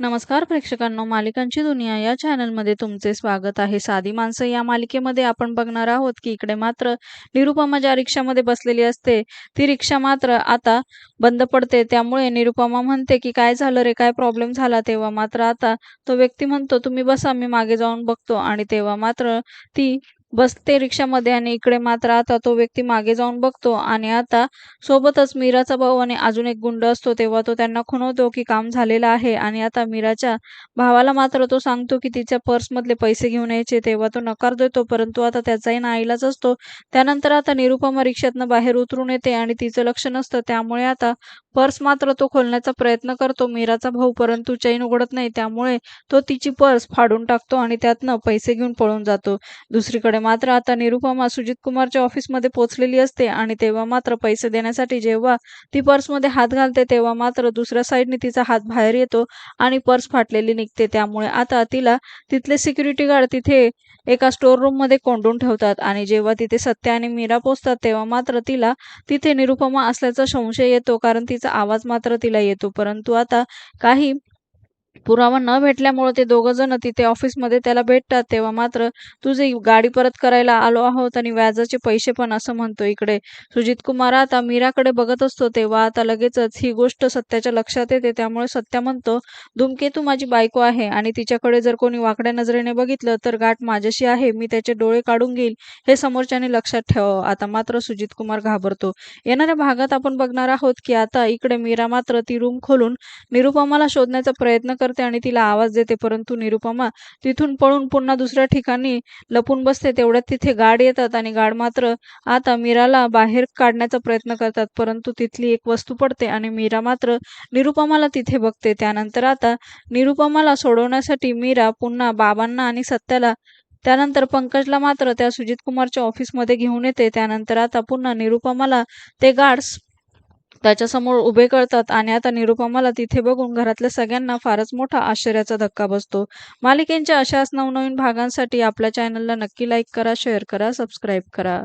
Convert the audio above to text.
नमस्कार प्रेक्षकांनो मालिकांची दुनिया या चॅनलमध्ये तुमचे स्वागत आहे. साधी माणसं या मालिकेमध्ये आपण बघणार आहोत की इकडे मात्र निरुपमा ज्या रिक्षामध्ये बसलेली असते ती रिक्षा मात्र आता बंद पडते. त्यामुळे निरुपमा म्हणते की काय झालं रे? काय प्रॉब्लेम झाला? तेव्हा मात्र आता तो व्यक्ती म्हणतो तुम्ही बसा मी मागे जाऊन बघतो. आणि तेव्हा मात्र ती बसते रिक्षामध्ये आणि इकडे मात्र आता तो व्यक्ती मागे जाऊन बघतो आणि आता सोबतच मीराचा भाऊ आणि अजून एक गुंड असतो तेव्हा तो त्यांना खुणवतो की काम झालेलं आहे आणि आता मीराच्या भावाला मात्र तो सांगतो की तिच्या पर्समधले पैसे घेऊन यायचे तेव्हा तो नकार देतो परंतु आता त्याचाही नाईलाच असतो. त्यानंतर आता निरुपमा रिक्षातनं बाहेर उतरून येते आणि तिचं लक्ष नसतं त्यामुळे आता पर्स मात्र तो खोलण्याचा प्रयत्न करतो मीराचा भाऊ परंतु चैन उघडत नाही त्यामुळे तो तिची पर्स फाडून टाकतो आणि त्यातनं पैसे घेऊन पळून जातो. दुसरीकडे मात्र आता निरुपमा सुजित कुमारच्या ऑफिसमध्ये पोहोचलेली असते आणि तेव्हा मात्र पैसे देण्यासाठी जेव्हा ती पर्समध्ये हात घालते तेव्हा मात्र दुसऱ्या साईडने तिचा हात बाहेर येतो आणि पर्स फाटलेली निघते. त्यामुळे आता तिला तिथले सिक्युरिटी गार्ड तिथे एका स्टोर रूममध्ये कोंडून ठेवतात आणि जेव्हा तिथे सत्य आणि मीरा पोचतात तेव्हा मात्र तिला तिथे निरुपमा असल्याचा संशय येतो कारण तिचा आवाज मात्र तिला येतो. परंतु आता काही पुरावा न भेटल्यामुळे ते दोघं जण तिथे ऑफिसमध्ये त्याला भेटतात तेव्हा मात्र तुझी गाडी परत करायला आलो आहोत आणि व्याजाचे पैसे पण असं म्हणतो इकडे. सुजित कुमार आता मीराकडे बघत असतो तेव्हा आता लगेचच ही गोष्ट सत्याच्या लक्षात येते. त्यामुळे सत्य म्हणतो धूमकेतू माझी बायको आहे आणि तिच्याकडे जर कोणी वाकड्या नजरेने बघितलं तर गाठ माझ्याशी आहे मी त्याचे डोळे काढून घेईल हे समोरच्याने लक्षात ठेवावं. आता मात्र सुजित कुमार घाबरतो. येणाऱ्या भागात आपण बघणार आहोत की आता इकडे मीरा मात्र ती रूम खोलून निरुपमाला शोधण्याचा प्रयत्न करते आणि तिला आवाज देते. परंतु निरुपमा तिथून पळून पुन्हा दुसऱ्या ठिकाणी लपून बसते. तेवढ्यात तिथे गाड येतात आणि गाड मात्र आता मीराला बाहेर काढण्याचा प्रयत्न करतात. परंतु तिथली एक वस्तू पडते आणि मीरा मात्र निरुपमाला तिथे बघते. त्यानंतर आता निरुपमाला सोडवण्यासाठी मीरा पुन्हा बाबांना आणि सत्याला त्यानंतर पंकजला मात्र त्या सुजित कुमारच्या ऑफिसमध्ये घेऊन येते. त्यानंतर आता पुन्हा निरुपमाला ते गार्ड्स त्याच्यासमोर उभे करतात आणि आता निरुपमाला तिथे बघून घरातल्या सगळ्यांना फारच मोठा आश्चर्याचा धक्का बसतो. मालिकेंच्या अशाच नवनवीन भागांसाठी आपल्या चॅनलला नक्की लाईक करा शेअर करा सबस्क्राईब करा.